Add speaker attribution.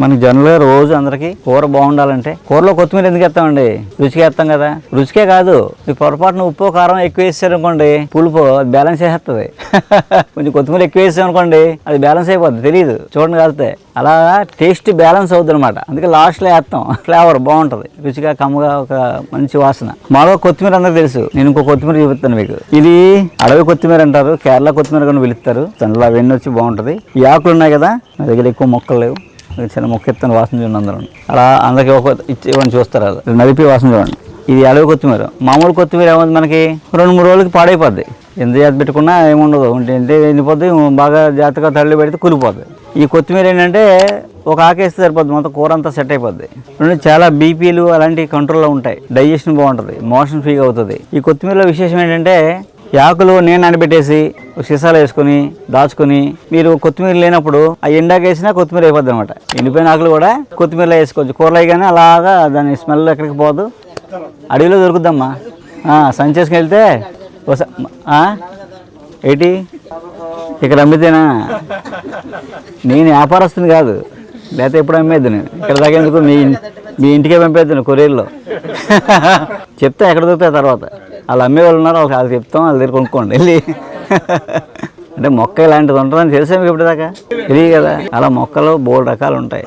Speaker 1: మనకి జనరల్గా రోజు అందరికీ కూర బాగుండాలంటే కూరలో కొత్తిమీర ఎందుకు వేస్తామండి? రుచికి వేస్తాం కదా. రుచికే కాదు మీ పొరపాటున ఉప్పు కారం ఎక్కువ వేసారు అనుకోండి పులుపు అది బ్యాలెన్స్ చేసేస్తుంది కొంచెం కొత్తిమీర ఎక్కువ వేసాం అనుకోండి అది బ్యాలెన్స్ అయిపోద్ది తెలియదు చూడండి కలితే అలా టేస్ట్ బ్యాలెన్స్ అవుతుంది అనమాట అందుకే లాస్ట్లో వేస్తాం. ఫ్లేవర్ బాగుంటుంది. రుచిగా కమ్మగా ఒక మంచి వాసన. మాలో కొత్తిమీర అందరికి తెలుసు. నేను ఇంకో కొత్తిమీర చూపిస్తాను మీకు. ఇది అడవి కొత్తిమీర అంటారు కేరళ కొత్తిమీర కూడా పిలుస్తారు. అందులో అవన్నీ వచ్చి బాగుంటుంది. ఈ ఆకులు ఉన్నాయి కదా నా దగ్గర ఎక్కువ మొక్కలు లేవు. చిన్న మొక్క ఎత్తాను వాసన చూడండి అందరూ అలా అందరికి ఒక ఇచ్చి చూస్తారు అలా. నలిపి వాసన చూడండి ఇది అడవి కొత్తిమీర. మామూలు కొత్తిమీర ఏముంది మనకి? రెండు మూడు రోజులకి పాడైపోద్ది. ఎంత జాతి పెట్టుకున్నా ఏముండదు. ఉంటే అంటే ఎండిపోద్ది బాగా జాగ్రత్తగా తల్లి పెడితే కూలిపోద్ది. ఈ కొత్తిమీర ఏంటంటే ఒక ఆకేస్తే సరిపోద్ది. మొత్తం కూర అంతా సెట్ అయిపోద్ది. రెండు చాలా బీపీలు అలాంటి కంట్రోల్లో ఉంటాయి. డైజెషన్ బాగుంటుంది. మోషన్ ఫ్రీగా అవుతుంది. ఈ కొత్తిమీరలో విశేషం ఏంటంటే ఈ ఆకులు నేను నానబెట్టేసి సీసాలు వేసుకుని దాచుకుని మీరు కొత్తిమీర లేనప్పుడు ఆ ఎండాక వేసినా కొత్తిమీర అయిపోద్ది అనమాట ఎండిపోయిన ఆకులు కూడా కొత్తిమీరలో వేసుకోవచ్చు. కూరలో కానీ అలాగా దాని స్మెల్ ఎక్కడికి పోదు. అడవిలో దొరుకుద్దమ్మా. ఆ, సంచేసుకుని వెళ్తే ఏంటి? ఇక్కడ అమ్మితేనా? నేను వ్యాపారస్తుంది కాదు. లేకపోతే ఎప్పుడు అమ్మేద్దు నేను ఇక్కడ దాకా ఎందుకు? మీ మీ ఇంటికే పంపేద్దాను కొరియర్లో. చెప్తే ఎక్కడ దొరుకుతాయి తర్వాత? వాళ్ళు అమ్మే వాళ్ళు ఉన్నారు వాళ్ళు చెప్తాం వాళ్ళ దగ్గర కొనుక్కోండి వెళ్ళి. అంటే మొక్క ఇలాంటిది ఉంటుందని తెలిసే మీకు ఇప్పుడు దాకా? తెలియదు కదా. అలా మొక్కలు బోల్డ్ రకాలు ఉంటాయి.